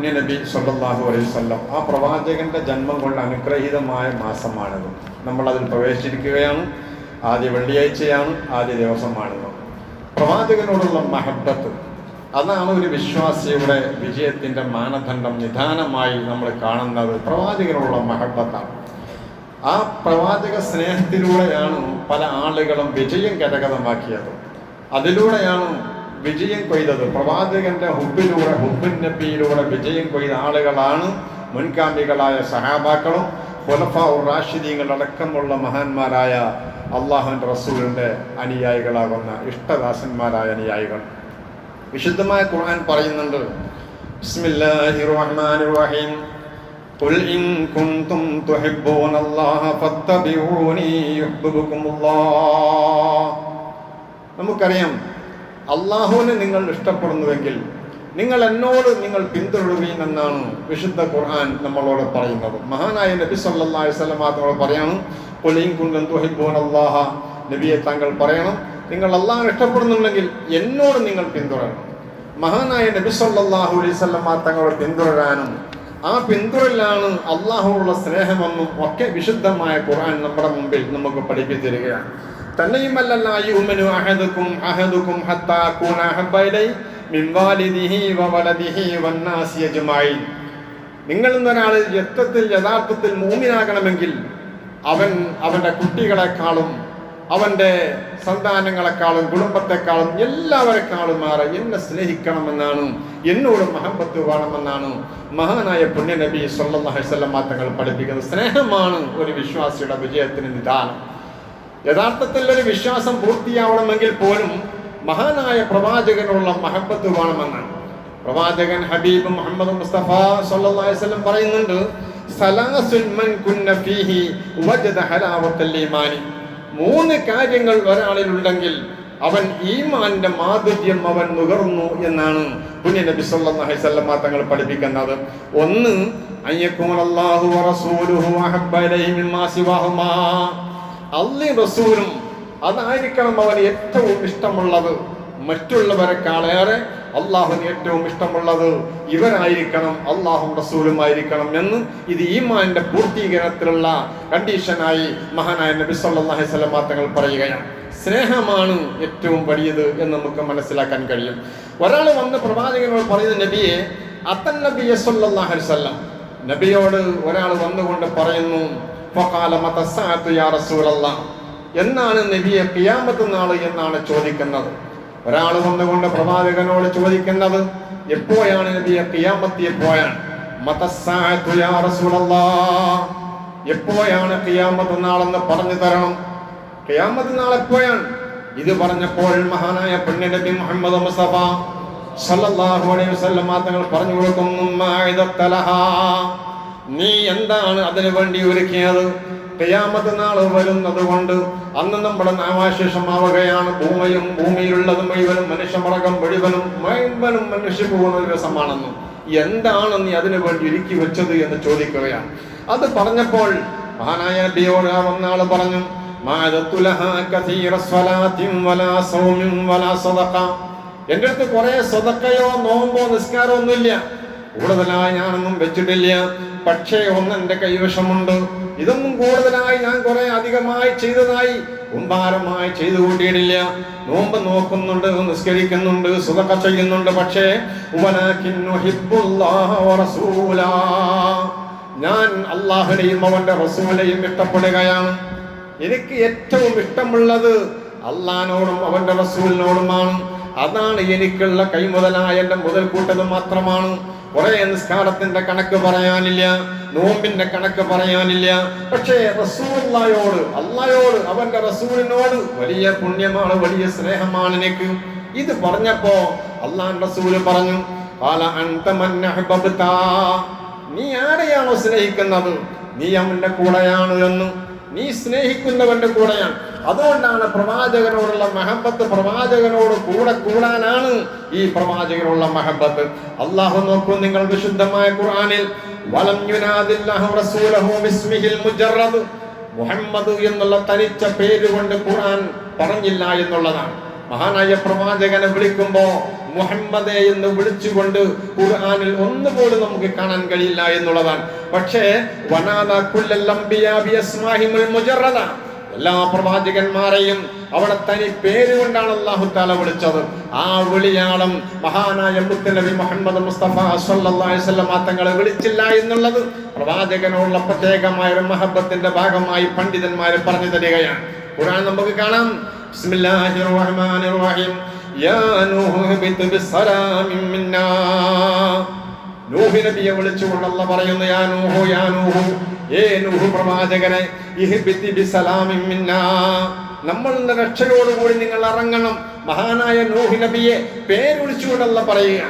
പുണ്യനബി അലൈഹി വസല്ലം. ആ പ്രവാചകന്റെ ജന്മം കൊണ്ട് അനുഗ്രഹീതമായ മാസമാണിത്. അതിൽ പ്രവേശിച്ചിരിക്കുകയാണ്. ആദ്യ വെള്ളിയാഴ്ചയാണ് ആദ്യ ദിവസമാണിത്. പ്രവാചകനോടുള്ള മഹബത്ത് അതാണ് ഒരു വിശ്വാസിയുടെ വിജയത്തിന്റെ മാനദണ്ഡം നിധാനമായി നമ്മൾ കാണുന്നത്. പ്രവാചകനോടുള്ള മഹബത്താണ്. ആ പ്രവാചക സ്നേഹത്തിലൂടെയാണ് പല ആളുകളും വിജയം കരകതമാക്കിയത് അതിലൂടെയാണ് വിജയം കൊയ്തത് പ്രവാചകന്റെ ഹുബിലൂടെ ഹുബിൻ നബിയിലൂടെ വിജയം കൊയ്ത ആളുകളാണ് മുൻകാമികളായ സഹാബാക്കളും ഖുലഫാ റാഷിദീങ്ങൾ അടക്കമുള്ള മഹാന്മാരായ അള്ളാഹുവിൻ്റെ റസൂലിൻ്റെ അനുയായികളാകുന്ന ഇഷ്ടദാസന്മാരായ അനുയായികൾ വിശുദ്ധമായ ഖുർആൻ പറയുന്നുണ്ട് ബിസ്മില്ലാഹിർ റഹ്മാനിർ റഹീം قل إن كنتم تحبون الله فاتبعوني يحببكم الله നമുക്കറിയാം അള്ളാഹുവിനെ നിങ്ങൾ ഇഷ്ടപ്പെടുന്നുവെങ്കിൽ നിങ്ങൾ എന്നോട് നിങ്ങൾ പിന്തുടരുകയും എന്നാണ് വിശുദ്ധ ഖുർആൻ നമ്മളോട് പറയുന്നത്. മഹാനായ നബി വസല്ലം നമ്മളോട് പറയണം കൊലിയും കുന്തം തുഹിബോൻ അള്ളാഹ നബിയെ താങ്കൾ പറയണം നിങ്ങൾ അള്ളാഹു ഇഷ്ടപ്പെടുന്നുണ്ടെങ്കിൽ എന്നോട് നിങ്ങൾ പിന്തുടരണം. മഹാനായ നബി സല്ലല്ലാഹു അലൈഹി വസല്ലം തങ്ങളോട് പിന്തുടരാനും ആ പിന്തുടരലാണ് അള്ളാഹുള്ള സ്നേഹമെന്നും ഒക്കെ വിശുദ്ധമായ ഖുർആൻ നമ്മുടെ മുമ്പിൽ നമുക്ക് പഠിപ്പിച്ചു തരികയാണ് തന്നെയുമല്ല യുമിനു അഹദുക്കും വവലദിഹി യത്വത്തിൽ യഥാർത്ഥത്തിൽ മൂമിനാകണമെങ്കിൽ അവൻ അവന്റെ കുട്ടികളെക്കാളും അവന്റെ സന്താനങ്ങളെക്കാളും കുടുംബത്തെക്കാളും എല്ലാവരെക്കാളും മാറി എന്നെ സ്നേഹിക്കണമെന്നാണ് എന്നോട് മഹബത്ത് വേണമെന്നാണ് മഹാനായ പുണ്യനബി വസല്ലം തങ്ങൾ പഠിപ്പിക്കുന്നത്. സ്നേഹമാണ് ഒരു വിശ്വാസിയുടെ വിജയത്തിന് നിദാനം. യഥാർത്ഥത്തിൽ ഒരു വിശ്വാസം പൂർത്തിയാവണമെങ്കിൽ പോലും മഹാനായ പ്രവാചകനുള്ള മഹബത്ത് വേണമെന്നാണ്. പ്രവാചകൻ ഹബീബ് മുഹമ്മദ് മുസ്തഫ വസല്ലം പറയുന്നുണ്ട് മൂന്ന് കാര്യങ്ങൾ ഒരാളിൽ ഉണ്ടെങ്കിൽ അവൻ ഈമാന്റെ മാധുര്യം അവൻ നുകർന്നു എന്നാണ് പുണ്യ നബി സല്ലല്ലാഹു തങ്ങൾ പഠിപ്പിക്കുന്നത്. ഒന്ന് അള്ളി റസൂലും അതായിരിക്കണം അവന് ഏറ്റവും ഇഷ്ടമുള്ളത്. മറ്റുള്ളവരെക്കാളേറെ അള്ളാഹുവിന് ഏറ്റവും ഇഷ്ടമുള്ളത് ഇവരായിരിക്കണം അള്ളാഹും റസൂലുമായിരിക്കണം എന്ന് ഇത് ഈമാന്റെ പൂർത്തീകരണത്തിലുള്ള കണ്ടീഷനായി മഹാനായ നബി വസല്ലം തങ്ങൾ പറയുകയാണ്. സ്നേഹമാണ് ഏറ്റവും വലിയത് എന്ന് നമുക്ക് മനസ്സിലാക്കാൻ കഴിയും. ഒരാൾ വന്ന് പ്രവാചകനോട് പറയുന്ന നബിയെ അത്തൻ അലൈഹി വസല്ലം. നബിയോട് ഒരാൾ വന്നുകൊണ്ട് പറയുന്നു എന്നാണ് നബിയെ കിയാമത്ത് നാൾ എന്നാണ് ചോദിക്കുന്നത്. ഒരാൾ വന്നുകൊണ്ട് പ്രവാചകനോട് ചോദിക്കുന്നത് എപ്പോഴാണ് നബിയെ ഖിയാമത്ത് എപ്പോഴാണ് എപ്പോഴാണ് കിയാമത്ത് നാളെന്ന് പറഞ്ഞു തരണം? കിയാമത്ത് നാൾ എപ്പോഴാണ് ഇത് പറഞ്ഞപ്പോൾ മഹാനായ പെണ്ണിനബി മുഹമ്മദ് മുസ്തഫ സല്ലല്ലാഹു അലൈഹി വസല്ലം തങ്ങൾ പറഞ്ഞു കൊടുക്കുന്നു നീ എന്താണ് അതിനു വേണ്ടി ഒരുക്കിയത്? കയ്യാമത് നാൾ വരുന്നത് കൊണ്ട് അന്ന് നമ്മുടെ നാമാശേഷമാവുകയാണ് ഭൂമിയും ഭൂമിയിലുള്ളതും മുഴുവനും മനുഷ്യമടക്കം മുഴുവനും മുഴുവനും മനുഷ്യ പോകുന്ന ദിവസമാണെന്നും എന്താണ് നീ അതിനു വേണ്ടി ഒരുക്കി വെച്ചത് എന്ന് ചോദിക്കുകയാണ്. അത് പറഞ്ഞപ്പോൾ മഹാനായ നബിയോട് ആ വന്നാൾ പറഞ്ഞു എന്റെ അടുത്ത് കുറെ സ്വതക്കയോ നോമ്പോ നിസ്കാരമോ ഒന്നുമില്ല കൂടുതലായി ഞാനൊന്നും വെച്ചിട്ടില്ല. പക്ഷേ ഒന്ന് എന്റെ കൈവശമുണ്ട്. ഇതൊന്നും കൂടുതലായി ഞാൻ കുറെ അധികമായി ചെയ്തതായി കുമ്പാരമായി ചെയ്തു കൂട്ടിയിട്ടില്ല നോമ്പ് നോക്കുന്നുണ്ട് നിസ്കരിക്കുന്നുണ്ട് സുതക്ക ചെയ്യുന്നുണ്ട്. പക്ഷേ. ഞാൻ അള്ളാഹുനെയും അവന്റെ റസൂലെയും ഇഷ്ടപ്പെടുകയാണ്. എനിക്ക് ഏറ്റവും ഇഷ്ടമുള്ളത് അള്ളഹാനോടും അവന്റെ റസൂലിനോടുമാണ്. അതാണ് എനിക്കുള്ള കൈമുതലായ എന്റെ മുതൽക്കൂട്ടത് മാത്രമാണ്. കുറെ നിസ്കാരത്തിന്റെ കണക്ക് പറയാനില്ല നോമ്പിന്റെ കണക്ക് പറയാനില്ല. പക്ഷേ റസൂള്ളയോട് അള്ളയോട് അവന്റെ റസൂലിനോട് വലിയ പുണ്യമാണ് വലിയ സ്നേഹമാണ് എനിക്ക് ഇത് പറഞ്ഞപ്പോ അള്ളാൻ റസൂൽ പറഞ്ഞു "ഖാല അൻത മൻ നീ ആരെയാണോ സ്നേഹിക്കുന്നത്? നീ അവന്റെ കൂടെയാണ് എന്ന്. നീ സ്നേഹിക്കുന്നവന്റെ കൂടെയാണ്. അതുകൊണ്ടാണ് പ്രവാചകനോടുള്ള മഹബത്ത് പ്രവാചകനോട് കൂടെ കൂടാനാണ് ഈ പ്രവാചകനുള്ള മഹബത്ത്. അള്ളാഹു നോക്കൂ നിങ്ങൾ വിശുദ്ധമായ ഖുർആനിൽ മുഹമ്മദ് എന്നുള്ള തനിച്ച പേര് കൊണ്ട് ഖുർആൻ പറഞ്ഞില്ല എന്നുള്ളതാണ്. മഹാനായ പ്രവാചകനെ വിളിക്കുമ്പോ മുഹമ്മദെ എന്ന് വിളിച്ചുകൊണ്ട് ഖുർആനിൽ ഒന്നുപോലും നമുക്ക് കാണാൻ കഴിയില്ല എന്നുള്ളതാണ്. പക്ഷേ വനാദ മുജറദ എല്ലാ പ്രവാചകന്മാരെയും അവിടെ തനി പേര് കൊണ്ടാണ് അള്ളാഹു താല വിളിച്ചത്. ആ വിളിയാളം മഹാനായ മുത്തനബി മുഹമ്മദ് മുസ്തഫ തങ്ങളെ വിളിച്ചില്ല എന്നുള്ളത് പ്രവാചകനോടുള്ള പ്രത്യേകമായ ഒരു മഹബത്തിന്റെ ഭാഗമായി പണ്ഡിതന്മാർ പറഞ്ഞു തരികയാണ്. ഖുർആൻ നമുക്ക് കാണാം. ബിസ്മില്ലാഹിർ റഹ്മാനിർ റഹീം യാ നൂഹ് മിന്നാ. നൂഹ് നബിയെ വിളിച്ചുകൊണ്ട് അല്ല പറയുന്നു യാ നൂഹു യാ ഏ നൂഹു പ്രവാചകനെ നമ്മളുടെ രക്ഷയോടുകൂടി നിങ്ങൾ ഇറങ്ങണം. മഹാനായ നൂഹ് നബിയെ പേര് വിളിച്ചുകൊണ്ട് അല്ല പറയുക.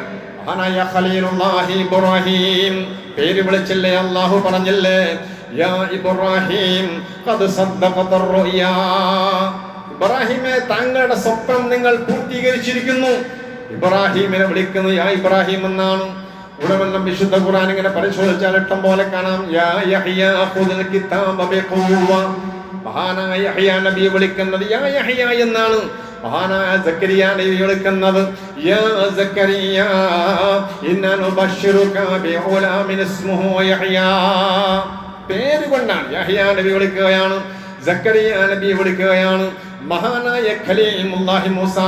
മഹാനായ ഖലീലുല്ലാഹി ഇബ്രാഹിം. പേര് വിളിച്ചില്ലേ? അള്ളാഹു പറഞ്ഞില്ലേ? യാ ഇബ്രാഹിം ഖദ് സദ്ദഖത റുയാ. ഇബ്രാഹിമെ താങ്കളുടെ സ്വപ്നം നിങ്ങൾ പൂർത്തീകരിച്ചിരിക്കുന്നു. ഇബ്രാഹിമിനെ വിളിക്കുന്നു യാ ഇബ്രാഹിം എന്നാണ്. ഉടവെല്ലാം വിശുദ്ധ ഖുർആൻ ഇങ്ങനെ പരിശോധിച്ചാൽ ഇഷ്ടം പോലെ കാണാം. യാ യഹ്യ ഖുദിൽ കിതാബ ബിഖുവ മഹാനായ യഹ്യ നബിയെ വിളിക്കുന്നത് യാ യഹ്യ എന്നാണ്. മഹാനായ സക്കരിയ നബി വിളിക്കുന്നത് യാ സക്കരിയ. ഇന്നാ നുബശ്ശിറുക ബിഉലാമിൻ ഇസ്മുഹു യഹ്യ. പേര് കൊണ്ടാണ് യഹ്യ നബി വിളിക്കുകയാണ്. സക്കരിയ നബി വിളിക്കുകയാണ്. മഹാനായ ഖലീമുല്ലാഹി മൂസ.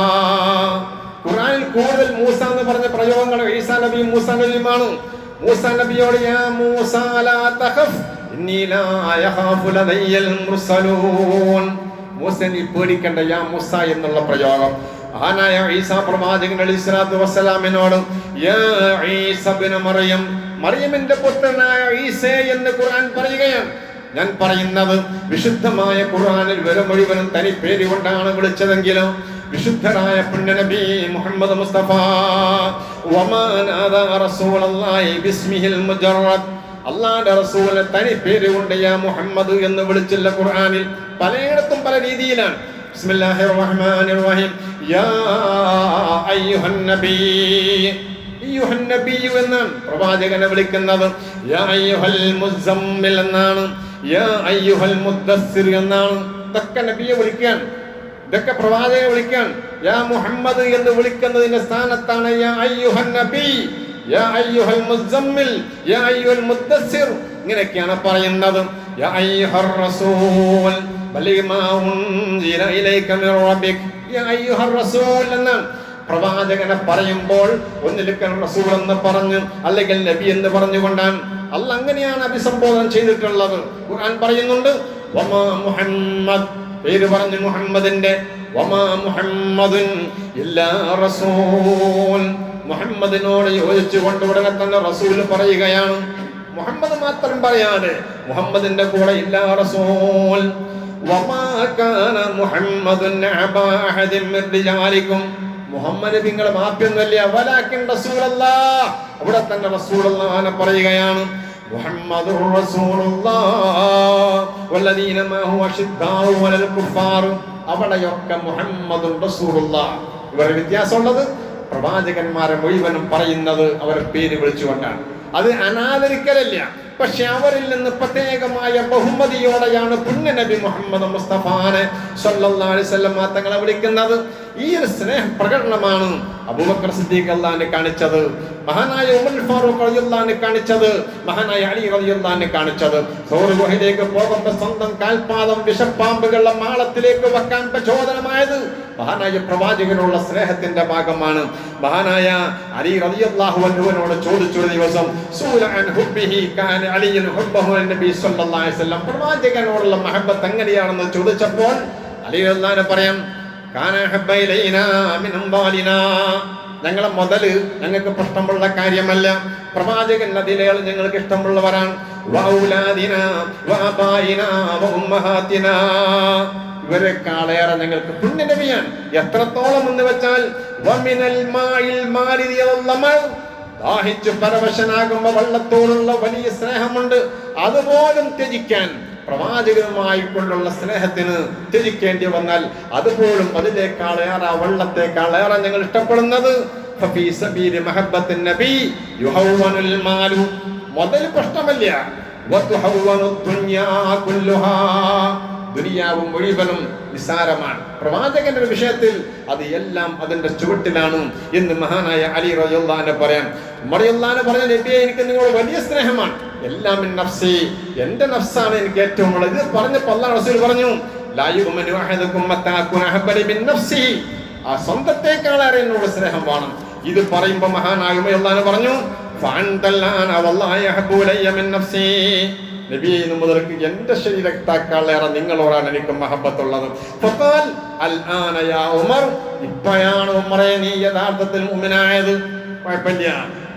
ഖുറാനിൽ കൂടുതൽ മൂസ എന്ന് പറഞ്ഞ പ്രയോഗങ്ങൾ ഈസാ നബിയും മൂസ നബിയുമാണ്. മൂസ നബിയോട് യാ മൂസ ലാ തഖഫ് ഇന്നി ലാ യഖാഫു ലദയ്യൽ മുർസലൂൻ. മൂസ നീ പേടിക്കണ്ട യാ മൂസ എന്നുള്ള പ്രയോഗം. മഹാനായ ഈസാ പ്രവാചകൻ അലൈഹിസ്സലാത്തു വസ്സലാമിനോട് യാ ഈസ മറിയം മറിയമിന്റെ പുത്രനായ ഈസേ എന്ന് ഖുർആൻ പറയുകയാണ്. ഞാൻ പറയുന്നത് വിശുദ്ധമായ ഖുർആനിൽ വരും മുഴുവനും തനി പേര് കൊണ്ടാണ് വിളിച്ചതെങ്കിലും വിശുദ്ധരായ പുണ്യനബി മുഹമ്മദ് മുസ്തഫ. അള്ളാന്റെ റസൂലിനെ തനി പേര് കൊണ്ട് യാ മുഹമ്മദ് എന്ന് വിളിച്ചില്ല ഖുർആനിൽ. പലയിടത്തും പല രീതിയിലാണ്. ബിസ്മില്ലാഹിർ റഹ്മാനിർ റഹീം. യാ അയ്യുഹൻ നബി. എന്നാണ് പ്രവാചകനെ വിളിക്കുന്നത്. എന്നാണ്. എന്നാണ്. ഇതൊക്കെ നബിയെ വിളിക്കാൻ ഇതൊക്കെ പ്രവാചകൻ വിളിക്കാൻ യാ മുഹമ്മദ് എന്ന് വിളിക്കുന്നതിന്റെ സ്ഥാനത്താണ് യാ യാ അയ്യുഹൽ യാ ഇങ്ങനെയൊക്കെയാണ് പറയുന്നത്. യാ റസൂൽ ഉൻസില ഇലൈക മിർ യാ അയ്യുഹർ റസൂൽ പ്രവാചകനെ പറയുമ്പോൾ ഒന്നിലിക്കൽ റസൂൽ എന്ന് പറഞ്ഞു അല്ലെങ്കിൽ നബി എന്ന് പറഞ്ഞുകൊണ്ടാണ്. അല്ല അങ്ങനെയാണ് അഭിസംബോധന ചെയ്തിട്ടുള്ളത്. ഖുർആൻ പറയുന്നുണ്ട് വമാ മുഹമ്മദ് പേര് പറഞ്ഞു മുഹമ്മദിന്റെ. റസൂൽ. മുഹമ്മദിനോട് യോജിച്ചുകൊണ്ട് ഉടനെ തന്നെ റസൂൽ പറയുകയാണ്. മുഹമ്മദ് മാത്രം പറയാതെ മുഹമ്മദിന്റെ കൂടെ ഇല്ല റസൂൽ. മുഹമ്മദ് നിങ്ങൾ മാപ്പിയൊന്നുമല്ല അവിടെ തന്നെ റസൂലുള്ളാഹിനെ പറയുകയാണ്. മുഹമ്മദുർ والذين വല്ലദീന هو شداء ولا الكفار അവിടെയൊക്കെ മുഹമ്മദുർ റസൂലുള്ളാഹ് ഇവരുടെ വ്യത്യാസമുള്ളത് പ്രവാചകന്മാരെ മുഴുവനും പറയുന്നത് അവരെ പേര് വിളിച്ചുകൊണ്ടാണ്. അത് അനാദരിക്കലല്ല. പക്ഷെ അവരിൽ നിന്ന് പ്രത്യേകമായ ബഹുമതിയോടെയാണ് പുണ്യ നബി മുഹമ്മദ് മുസ്തഫാനെ സല്ലല്ലാഹു അലൈഹി വസല്ലം തങ്ങളെ വിളിക്കുന്നത്. ഈ ഒരു സ്നേഹ പ്രകടനമാണ് അബൂബക്കർ സിദ്ദീഖ് അള്ളാഹിനെ കാണിച്ചത് മഹാനായ ഉമർ ഫാറൂഖ് റളിയല്ലാഹു കാണിച്ചത് മഹാനായ അലി റളിയല്ലാഹു കാണിച്ചത്. സൗർ ഗുഹയിലേക്ക് പോകുമ്പോൾ സ്വന്തം കാൽപാദം വിഷപ്പാമ്പുകളുടെ മാളത്തിലേക്ക് വെക്കാൻ പ്രചോദനമായത് മഹാനായ പ്രവാചകനുള്ള സ്നേഹത്തിന്റെ ഭാഗമാണ്. മഹാനായ അലി റളിയല്ലാഹു അൻഹുവിനോട് ചോദിച്ചു ഒരു ദിവസം സൂല അൻ ഹുബ്ബിഹി കാന അലിയൻ ഹുബ്ബഹു നബി സല്ലല്ലാഹു അലൈഹി വസല്ലം. പ്രവാചകനോടുള്ള മഹബത്ത് എങ്ങനെയാണെന്ന് ചോദിച്ചപ്പോൾ അലി റളിയല്ലാഹു പറയാം ഞങ്ങളെ മുതൽ ഞങ്ങൾക്ക് പ്രശ്നമുള്ള കാര്യമല്ല. പ്രവാചകൻ അതിലേൾ ഞങ്ങൾക്ക് ഇഷ്ടമുള്ളവരാണ്. ഇവരെക്കാളേറെ ഞങ്ങൾക്ക് പുണ്യനബിയാണ്. എത്രത്തോളം എന്ന് വെച്ചാൽ ദാഹിച്ചു പരവശനാകുമ്പോ വള്ളത്തോടുള്ള വലിയ സ്നേഹമുണ്ട്. അതുപോലും ത്യജിക്കാൻ പ്രവാചകനുമായി കൊണ്ടുള്ള സ്നേഹത്തിന് ത്യജിക്കേണ്ടി വന്നാൽ അതുപോലും അതിനേക്കാളേറെ വെള്ളത്തെക്കാളേറെ ഞങ്ങൾ ഇഷ്ടപ്പെടുന്നത്. മുതൽ പ്രശ്നമല്ല. ദുനിയാവും മുഴുവനും നിസാരമാണ്. പ്രവാചകന്റെ വിഷയത്തിൽ അത് എല്ലാം അതിന്റെ ചുവട്ടിലാണ് എന്ന് മഹാനായ അലി റജുല്ലാനെ പറയാം. മറിയുല്ലാനെ പറഞ്ഞ നബിയെ എനിക്ക് നിങ്ങളോട് വലിയ സ്നേഹമാണ്. എല്ലാം നഫ്സി. എന്റെ നഫ്സാണ് എനിക്ക് ഏറ്റവും ഉള്ളത്. ഇത് പറഞ്ഞപ്പോൾ അള്ളാഹ് പറഞ്ഞു ആ സ്നേഹം വേണം. ഇത് പറയുമ്പോൾ മഹാനായ പറഞ്ഞു നബിയെ ഇന്ന് നിങ്ങളോടാണ് എനിക്ക് മഹബത്തുള്ളത്. ഇപ്പോഴാണ് ഉമറെ നീ യഥാർത്ഥത്തിൽ മുഅ്മിനായത് കുഴപ്പമില്ല.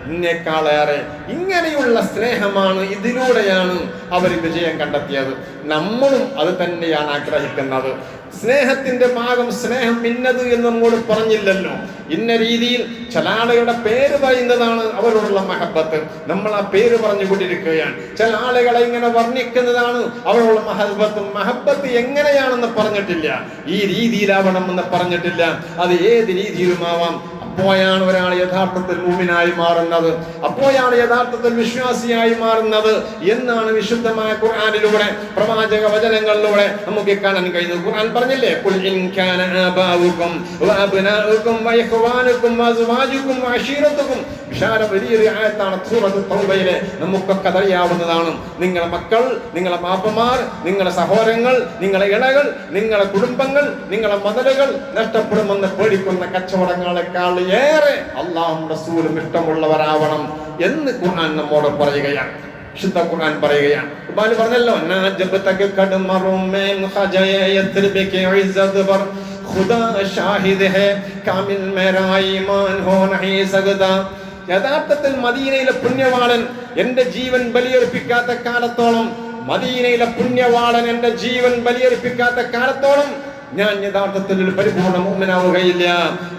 ഇതിനേക്കാളേറെ ഇങ്ങനെയുള്ള സ്നേഹമാണ് ഇതിലൂടെയാണ് അവർ വിജയം കണ്ടെത്തിയത്. നമ്മളും അത് തന്നെയാണ് ആഗ്രഹിക്കുന്നത്. സ്നേഹത്തിന്റെ ഭാഗം സ്നേഹം ഇന്നത് എന്ന് നമ്മോട് പറഞ്ഞില്ലല്ലോ. ഇന്ന രീതിയിൽ ചില ആളുകളുടെ പേര് പറയുന്നതാണ് അവരോടുള്ള മഹബത്ത്. നമ്മൾ ആ പേര് പറഞ്ഞുകൊണ്ടിരിക്കുകയാണ് ചില ആളുകളെ ഇങ്ങനെ വർണിക്കുന്നതാണ് അവരോടുള്ള മഹബത്ത്. മഹബത്ത് എങ്ങനെയാണെന്ന് പറഞ്ഞിട്ടില്ല. ഈ രീതിയിലാവണമെന്ന് പറഞ്ഞിട്ടില്ല. അത് ഏത് രീതിയിലുമാവാം? അപ്പോഴാണ് ഒരാൾ യഥാർത്ഥത്തിൽ മൂമിനായി മാറുന്നത്. അപ്പോഴാണ് യഥാർത്ഥത്തിൽ വിശ്വാസിയായി മാറുന്നത് എന്നാണ് വിശുദ്ധമായ ഖുർആാനിലൂടെ പ്രവാചക വചനങ്ങളിലൂടെ നമുക്ക് കാണാൻ കഴിയുന്നത്. ഖുർആൻ പറഞ്ഞില്ലേ? ഇൻ കാന ആബാഉകും വിശാല വലിയൊരു ആയത്താണ് തൗബയിലെ. നമുക്കൊക്കെ അറിയാവുന്നതാണ്. നിങ്ങളെ മക്കൾ നിങ്ങളെ മാപ്പമാർ നിങ്ങളുടെ സഹോദരങ്ങൾ നിങ്ങളെ ഇണകൾ നിങ്ങളെ കുടുംബങ്ങൾ നിങ്ങളെ മതലുകൾ നഷ്ടപ്പെടുമെന്ന് പേടിക്കുന്ന കച്ചവടങ്ങളെക്കാൾ ഏറെ അള്ളാഹും റസൂലും ഇഷ്ടമുള്ളവരാവണം എന്ന് ഖുർആൻ നമ്മോട് പറയുകയാണ്. വിശുദ്ധ ഖുർആൻ പറഞ്ഞല്ലോ ഖുദാ ഷാഹിദ് ഹേ കാമിൽ ഹോ യഥാർത്ഥത്തിൽ മദീനയിലെ പുണ്യവാളൻ എന്റെ ജീവൻ ബലിയർപ്പിക്കാത്ത കാലത്തോളം മദീനയിലെ പുണ്യവാളൻ എന്റെ ജീവൻ ബലിയർപ്പിക്കാത്ത കാലത്തോളം ഞാൻ യഥാർത്ഥത്തിൽ ഒരു പരിപൂർണ മൂമനാവുകയില്ല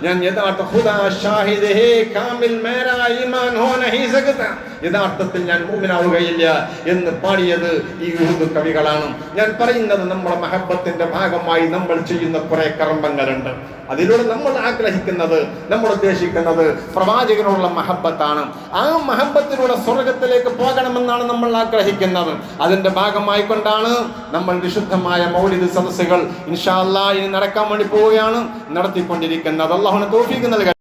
ഞാൻ യഥാർത്ഥ ഹുദാ ഷാഹിദ് കാമിൽ മേരാ ഈമാൻ ഹോ നഹീ സകത യഥാർത്ഥത്തിൽ ഞാൻ മൂമിനാവുകയില്ല എന്ന് പാടിയത് ഈ ഉറുദു കവികളാണ്. ഞാൻ പറയുന്നത് നമ്മുടെ മഹബത്തിന്റെ ഭാഗമായി നമ്മൾ ചെയ്യുന്ന കുറെ കർമ്മങ്ങളുണ്ട്. അതിലൂടെ നമ്മൾ ആഗ്രഹിക്കുന്നത് നമ്മൾ ഉദ്ദേശിക്കുന്നത് പ്രവാചകനുള്ള മഹബത്താണ്. ആ മഹബത്തിലൂടെ സ്വർഗത്തിലേക്ക് പോകണമെന്നാണ് നമ്മൾ ആഗ്രഹിക്കുന്നത്. അതിന്റെ ഭാഗമായി കൊണ്ടാണ് നമ്മൾ വിശുദ്ധമായ മൗലിക സദസ്സുകൾ ഇൻഷാ അല്ലാ ഇനി നടക്കാൻ വേണ്ടി പോവുകയാണ്. നടത്തിക്കൊണ്ടിരിക്കുന്നത്. അള്ളാഹുന തോഫീക്ക്